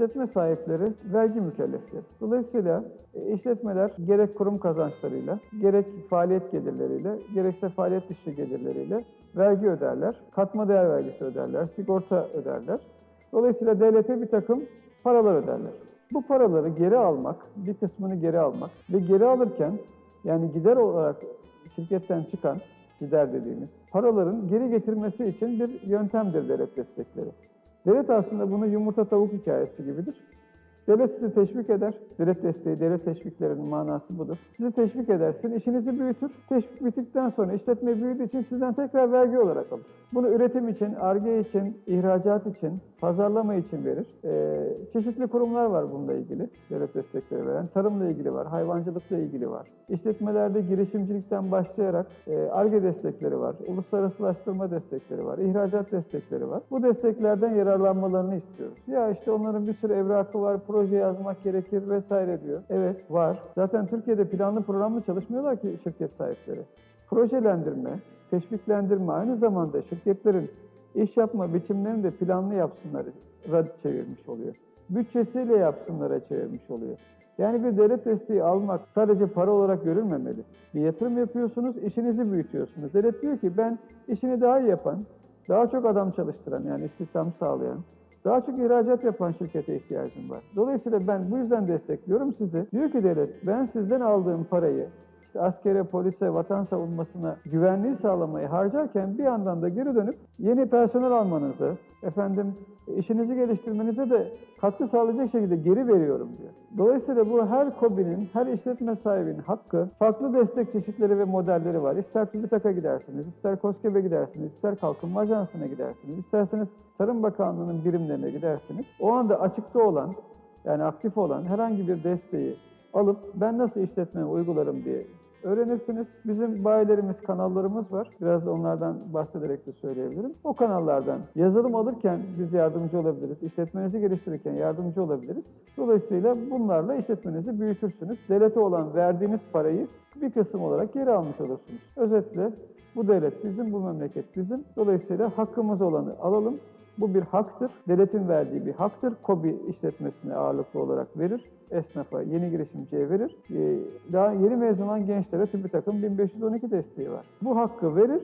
işletme sahipleri vergi mükellefleri. Dolayısıyla e, işletmeler gerek kurum kazançlarıyla, gerek faaliyet gelirleriyle, gerekse faaliyet dışı gelirleriyle vergi öderler. Katma değer vergisi öderler, sigorta öderler. Dolayısıyla devlete bir takım paralar öderler. Bu paraları geri almak, bir kısmını geri almak ve geri alırken yani gider olarak şirketten çıkan gider dediğimiz paraların geri getirmesi için bir yöntemdir devlet destekleri. Devlet aslında bunu yumurta tavuk hikayesi gibidir. Devlet sizi teşvik eder. Devlet desteği, devlet teşviklerinin manası budur. Sizi teşvik edersin, işinizi büyütür. Teşvik bittikten sonra işletme büyüdüğü için sizden tekrar vergi olarak alır. Bunu üretim için, arge için, ihracat için, pazarlama için verir. Ee, çeşitli kurumlar var bununla ilgili, devlet destekleri veren. Tarımla ilgili var, hayvancılıkla ilgili var. İşletmelerde girişimcilikten başlayarak e, arge destekleri var, uluslararasılaştırma destekleri var, ihracat destekleri var. Bu desteklerden yararlanmalarını istiyoruz. Ya işte onların bir sürü evrakı var, proje yazmak gerekir vesaire diyor. Evet var. Zaten Türkiye'de planlı programlı çalışmıyorlar ki şirket sahipleri. Projelendirme, teşviklendirme aynı zamanda şirketlerin iş yapma biçimlerini de planlı yapsınlar çevirmiş oluyor. Bütçesiyle yapsınlara çevirmiş oluyor. Yani bir devlet desteği almak sadece para olarak görülmemeli. Bir yatırım yapıyorsunuz, işinizi büyütüyorsunuz. Devlet diyor ki ben işini daha iyi yapan, daha çok adam çalıştıran yani istihdam sağlayan, daha çok ihracat yapan şirkete ihtiyacım var. Dolayısıyla ben bu yüzden destekliyorum sizi. Diyor ki devlet ben sizden aldığım parayı işte askere, polise, vatan savunmasına güvenliği sağlamayı harcarken bir yandan da geri dönüp yeni personel almanızı, efendim işinizi geliştirmenize de katkı sağlayacak şekilde geri veriyorum diyor. Dolayısıyla bu her KOBİ'nin, her işletme sahibinin hakkı, farklı destek çeşitleri ve modelleri var. İster TÜBİTAK'a gidersiniz, ister KOSGEB'e gidersiniz, ister Kalkınma Ajansı'na gidersiniz, isterseniz Tarım Bakanlığı'nın birimlerine gidersiniz. O anda açıkta olan, yani aktif olan herhangi bir desteği alıp ben nasıl işletmemi uygularım diye öğrenirsiniz. Bizim bayilerimiz, kanallarımız var. Biraz da onlardan bahsederek de söyleyebilirim. O kanallardan yazılım alırken biz yardımcı olabiliriz. İşletmenizi geliştirirken yardımcı olabiliriz. Dolayısıyla bunlarla işletmenizi büyütürsünüz. Devlete olan verdiğiniz parayı bir kısım olarak geri almış olursunuz. Özetle bu devlet bizim, bu memleket bizim. Dolayısıyla hakkımız olanı alalım. Bu bir haktır. Devletin verdiği bir haktır. KOBİ işletmesine ağırlıklı olarak verir. Esnafa, yeni girişimciye verir. Ee, Daha yeni mezun olan gençlere TÜBİTAK'ın 1512 desteği var. Bu hakkı verir.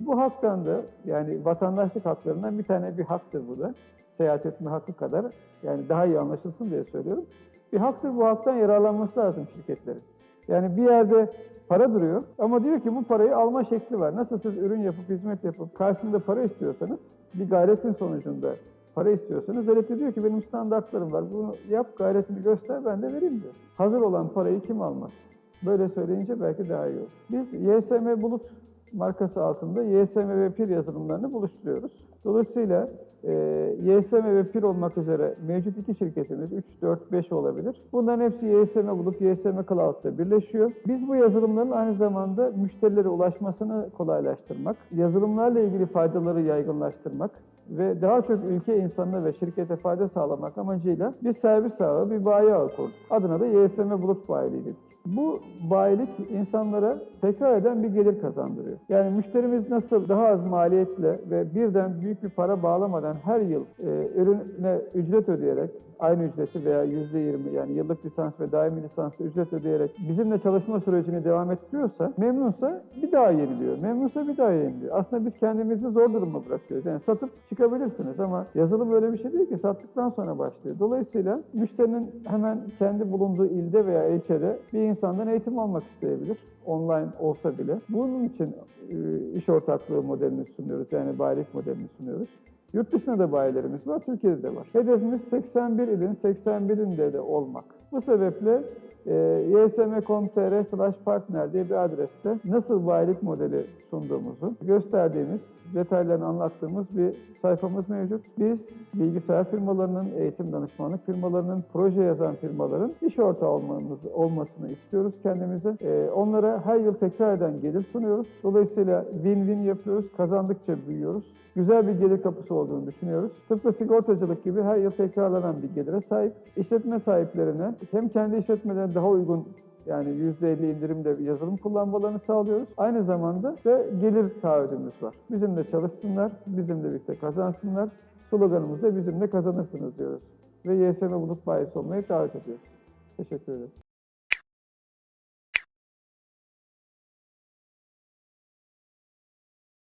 Bu haktan da yani vatandaşlık haklarından bir tane bir haktır bu da. Seyahat etme hakkı kadar yani daha iyi anlaşılsın diye söylüyorum. Bir haktır bu haktan yararlanması lazım şirketlerin. Yani bir yerde para duruyor ama diyor ki bu parayı alma şekli var. Nasıl siz ürün yapıp hizmet yapıp karşında para istiyorsanız bir gayretin sonucunda para istiyorsanız devlet de diyor ki benim standartlarım var. Bunu yap gayretini göster ben de vereyim diyor. Hazır olan parayı kim almaz? Böyle söyleyince belki daha iyi olur. Biz YSM Bulut markası altında YSM ve PIR yazılımlarını buluşturuyoruz. Dolayısıyla e, YSM ve PIR olmak üzere mevcut iki şirketimiz 3, 4, 5 olabilir. Bunların hepsi YSM Bulut, YSM Cloud'da birleşiyor. Biz bu yazılımların aynı zamanda müşterilere ulaşmasını kolaylaştırmak, yazılımlarla ilgili faydaları yaygınlaştırmak, ve daha çok ülke insanına ve şirkete fayda sağlamak amacıyla bir servis ağı, bir bayi ağı kurduk. Adına da YSM Bulut Bayiliği dedik. Bu bayilik insanlara tekrar eden bir gelir kazandırıyor. Yani müşterimiz nasıl daha az maliyetle ve birden büyük bir para bağlamadan her yıl e, ürüne ücret ödeyerek aynı ücreti veya yüzde yirmi yani yıllık lisans ve daimi lisanslı ücret ödeyerek bizimle çalışma sürecini devam ettiriyorsa, memnunsa bir daha yeniliyor. Memnunsa bir daha yeniliyor. Aslında biz kendimizi zor duruma bırakıyoruz. Yani satıp çıkabilirsiniz ama yazılı böyle bir şey değil ki sattıktan sonra başlıyor. Dolayısıyla müşterinin hemen kendi bulunduğu ilde veya ilçede bir insandan eğitim almak isteyebilir. Online olsa bile. Bunun için e, iş ortaklığı modelini sunuyoruz. Yani bayilik modelini sunuyoruz. Yurt dışında da bayilerimiz var, Türkiye'de de var. Hedefimiz 81 ilin 81'inde de olmak. Bu sebeple e, ysm.com.tr slash partner diye bir adreste nasıl bayilik modeli sunduğumuzu gösterdiğimiz, detaylarını anlattığımız bir sayfamız mevcut. Biz bilgisayar firmalarının, eğitim danışmanlık firmalarının, proje yazan firmaların iş ortağı olmamız, olmasını istiyoruz kendimize. E, onlara her yıl tekrar eden gelir sunuyoruz. Dolayısıyla win-win yapıyoruz, kazandıkça büyüyoruz. Güzel bir gelir kapısı olduğunu düşünüyoruz. Tıpkı sigortacılık gibi her yıl tekrarlanan bir gelire sahip. İşletme sahiplerine hem kendi işletmelerine daha uygun yani %50 indirimde bir yazılım kullanmalarını sağlıyoruz. Aynı zamanda da gelir taahhüdümüz var. Bizimle çalışsınlar, bizimle birlikte kazansınlar. Sloganımız da bizimle kazanırsınız diyoruz. ve YSM Bulut bayisi olmayı davet ediyoruz. Teşekkür ederim.